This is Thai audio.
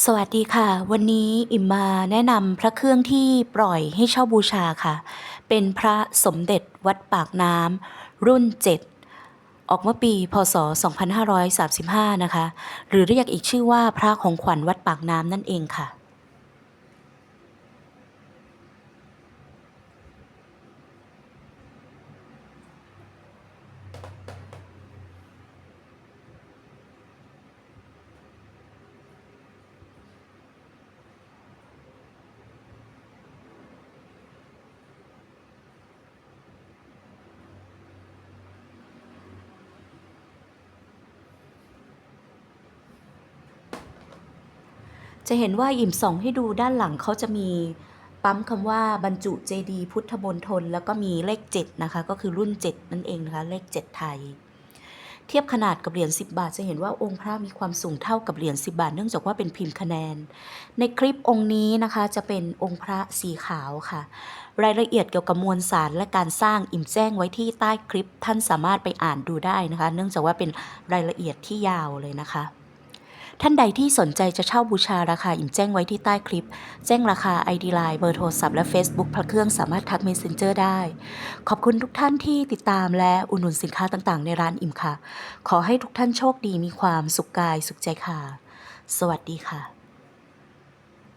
สวัสดีค่ะ วันนี้อิมมาแนะนำพระเครื่องที่ปล่อยให้เช่าบูชาค่ะ เป็นพระสมเด็จวัดปากน้ำรุ่น 7 ออกเมื่อปีพศ 2535 นะคะ หรือเรียกอีกชื่อว่าพระของขวัญวัดปากน้ำนั่นเองค่ะ จะเห็นว่าอิ่มส่องให้ดูด้านหลังเขาจะมีปั๊มคำว่าบรรจุเจดีพุทธมณฑลแล้วก็มีเลข 7 นะคะ ก็คือรุ่น 7 นั่นเองนะคะ เลข 7 ไทย เทียบขนาดกับเหรียญ10 บาท จะเห็นว่าองค์พระมีความสูงเท่ากับเหรียญ10 บาท เนื่องจากว่าเป็นพิมพ์คะแนน ในคลิปองค์นี้นะคะจะเป็นองค์พระสีขาวค่ะ รายละเอียดเกี่ยวกับมวลสารและการสร้างอิ่มแจ้งไว้ที่ใต้คลิปท่านสามารถไปอ่านดูได้นะคะ เนื่องจากว่าเป็นรายละเอียดที่ยาวเลยนะคะ ท่านใดที่สนใจจะเช่าบูชาราคาอิ่มแจ้งไว้ที่ใต้คลิป แจ้งราคา ID Line เบอร์โทรศัพท์และ Facebook พระเครื่องสามารถทัก Messenger ได้ ขอบคุณทุกท่านที่ติดตามและอุดหนุนสินค้าต่างๆ ในร้านอิ่มค่ะ ขอให้ทุกท่านโชคดีมีความสุขกายสุขใจค่ะ สวัสดีค่ะ